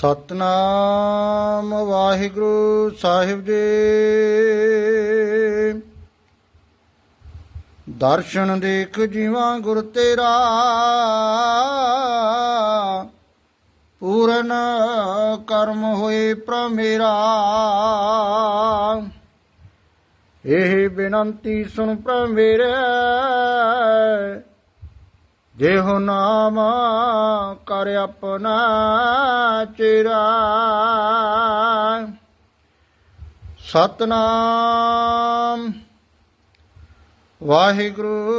ਸਤਨਾਮ ਵਾਹਿਗੁਰੂ ਸਾਹਿਬ ਜੀ। ਦਰਸ਼ਨ ਦੇਖ ਜੀਵਾਂ ਗੁਰ ਤੇਰਾ, ਪੂਰਨ ਕਰਮ ਹੋਏ ਪ੍ਰਮੇਰਾ ਇਹ ਬੇਨਤੀ ਸੁਣ ਪ੍ਰਮੇਰੇ ਦੇਹੁ ਨਾਮ ਕਰ ਆਪਣਾ ਚਿਰਾ। ਸਤਨਾਮ। ਵਾਹਿਗੁਰੂ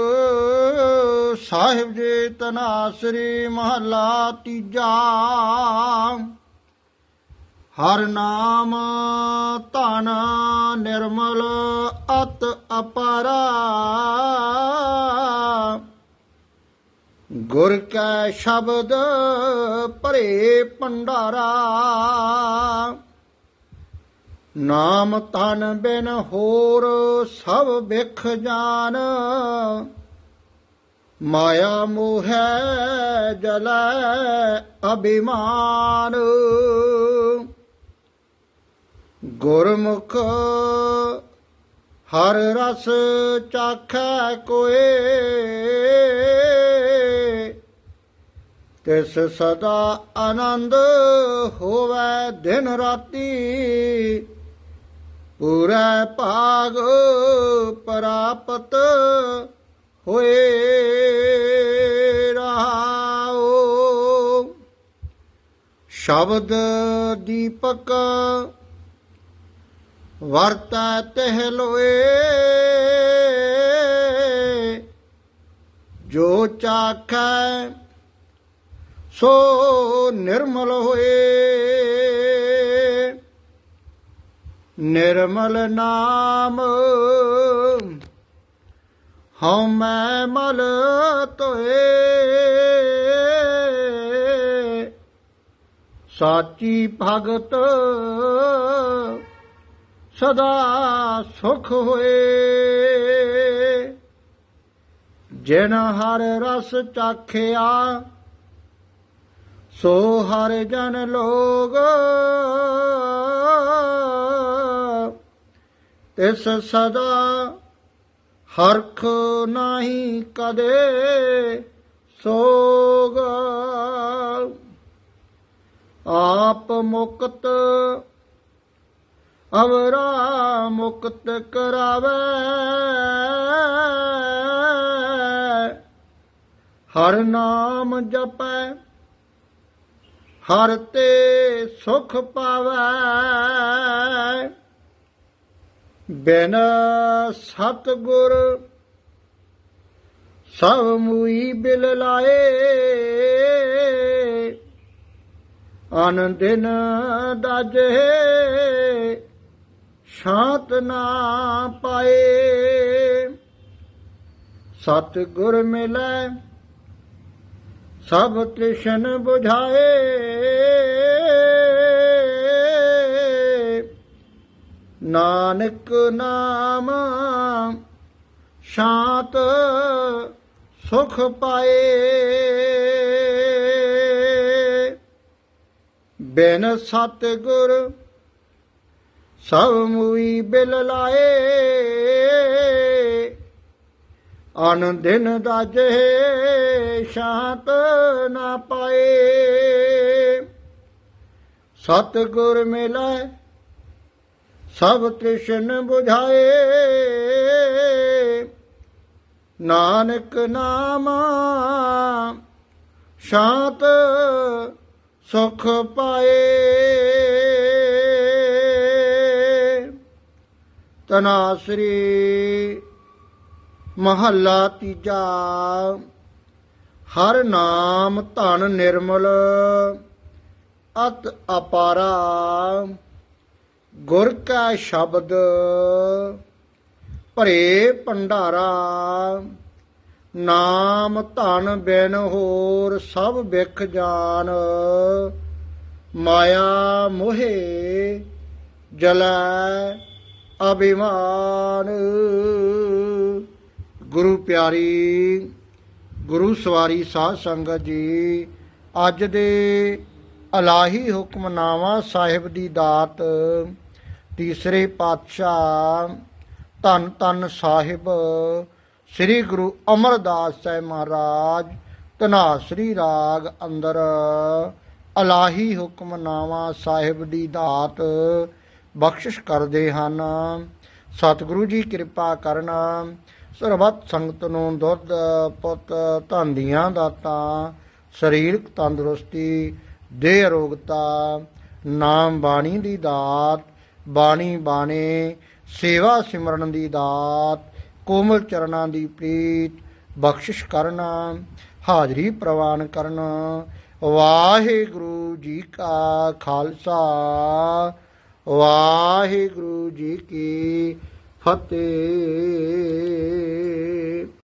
ਸਾਹਿਬ ਜੀ ਤਨਾਸਰੀ ਮਹਲਾ ਤੀਜਾ। ਹਰ ਨਾਮ ਧਨ ਨਿਰਮਲ ਅਤ ਅਪਰਾ। ਗੁਰ ਕੈ ਸ਼ਬਦ ਭਰੇ ਭੰਡਾਰਾ। ਨਾਮ ਤਨ ਬਿਨ ਹੋਰ ਸਭ ਵਿਖ ਜਾਨ। ਮਾਇਆ ਮੋਹੈ ਜਲੈ ਅਭਿਮਾਨ। ਗੁਰਮੁਖ ਹਰ ਰਸ ਚਾਖੈ ਕੋਏ। ਤਿਸ ਸਦਾ ਆਨੰਦ ਹੋਵੇ ਦਿਨ ਰਾਤੀ? ਪੂਰਾ ਭਾਗ ਪ੍ਰਾਪਤ ਹੋਏ ਰਹਾਓ। ਸ਼ਬਦ ਦੀਪਕ ਵਰਤੈ ਤਹਿ ਲੋਏ। ਜੋ ਚਾਖੈ ਸੋ ਨਿਰਮਲ ਹੋਏ। ਨਿਰਮਲ ਨਾਮ ਹਉ ਮੈਂ ਮਲ ਤੋਏ। ਸਾਚੀ ਭਗਤ ਸਦਾ ਸੁਖ ਹੋਏ। ਜਿਨ ਹਰ ਰਸ ਚਾਖਿਆ ਸੋ ਹਰ ਜਨ ਲੋਗ ਤਿਸ ਸਦਾ ਹਰਖ ਨਹੀਂ ਕਦੇ ਸੋਗ। ਆਪ ਮੁਕਤ ਅਵਰਾ ਮੁਕਤ ਕਰਾਵੇ। ਹਰ ਨਾਮ ਜਪੈ ਹਰ ਤੇ ਸੁਖ ਪਾਵੈ। ਬਿਨ ਸਤ ਗੁਰ ਸਭ ਮੂਈ ਬਿਲ ਲਾਏ। ਅਨ ਦਾਜੇ ਸ਼ਾਂਤ ਨਾ ਪਾਏ। ਸਤ ਗੁਰ ਮਿਲੈ ਸਭ ਤ੍ਰਿਸ਼ਨ 부ਝਾਏ ਨਾਨਕ ਨਾਮ ਸ਼ਾਂਤ ਸੁਖ ਪਾਏ। ਬਿਨ ਸਤ ਗੁਰ ਸਭ ਮੂਈ ਬਿਲ ਲਾਏ। ਅਨ ਦਿਨ ਦਾਜੇ ਸ਼ਾਂਤ ਨਾ ਪਾਏ। ਸਤ ਗੁਰ ਮਿਲੈ, ਸਭ ਤ੍ਰਿਸ਼ਨ 부ਝਾਏ ਨਾਨਕ ਨਾਮ, ਸ਼ਾਂਤ ਸੁਖ ਪਾਏ। ਤਨਾਸਰੀ ਮਹੱਲਾ ਤੀਜਾ। ਹਰ ਨਾਮ ਧਨ ਨਿਰਮਲ, ਅਤ ਅਪਾਰਾ, ਗੁਰ ਕਾ ਸ਼ਬਦ, ਭਰੇ ਭੰਡਾਰਾ, ਨਾਮ ਧਨ ਬਿਨ ਹੋਰ ਸਭ ਵਿਖ ਜਾਨ, ਮਾਇਆ ਮੋਹੇ ਜਲੈ ਅਭਿਮਾਨ। ਗੁਰੂ ਪਿਆਰੀ ਗੁਰੂ ਸਵਾਰੀ ਸਾਧ ਸੰਗਤ ਜੀ, ਅੱਜ ਦੇ ਅਲਾਹੀ ਹੁਕਮਨਾਮਾ ਸਾਹਿਬ ਦੀ ਦਾਤ, ਤੀਸਰੇ ਪਾਤਸ਼ਾਹ ਧੰਨ ਧੰਨ ਸਾਹਿਬ ਸ੍ਰੀ ਗੁਰੂ ਅਮਰਦਾਸ ਸਾਹਿਬ ਮਹਾਰਾਜ ਧਨਾਸਰੀ ਰਾਗ ਅੰਦਰ ਅਲਾਹੀ ਹੁਕਮਨਾਮਾ ਸਾਹਿਬ ਦੀ ਦਾਤ ਬਖਸ਼ਿਸ਼ ਕਰਦੇ ਹਨ। ਸਤਿਗੁਰੂ ਜੀ ਕਿਰਪਾ ਕਰਨ ਸਰਬੱਤ ਸੰਗਤ ਨੂੰ ਦੁੱਧ, ਪੁੱਤ, ਧਨ ਦੀਆਂ ਦਾਤਾਂ, ਸਰੀਰਕ ਤੰਦਰੁਸਤੀ, ਦੇਹ ਅਰੋਗਤਾ ਨਾਮ ਬਾਣੀ ਦੀ ਦਾਤ, ਬਾਣੀ ਬਾਣੇ, ਸੇਵਾ ਸਿਮਰਨ ਦੀ ਦਾਤ, ਕੋਮਲ ਚਰਨਾਂ ਦੀ ਪ੍ਰੀਤ, ਬਖਸ਼ਿਸ਼ ਕਰਨਾ, ਹਾਜ਼ਰੀ ਪ੍ਰਵਾਨ ਕਰਨਾ। ਵਾਹਿਗੁਰੂ ਜੀ ਕਾ ਖਾਲਸਾ, ਵਾਹਿਗੁਰੂ ਜੀ ਕੀ ਫਤਿਹ।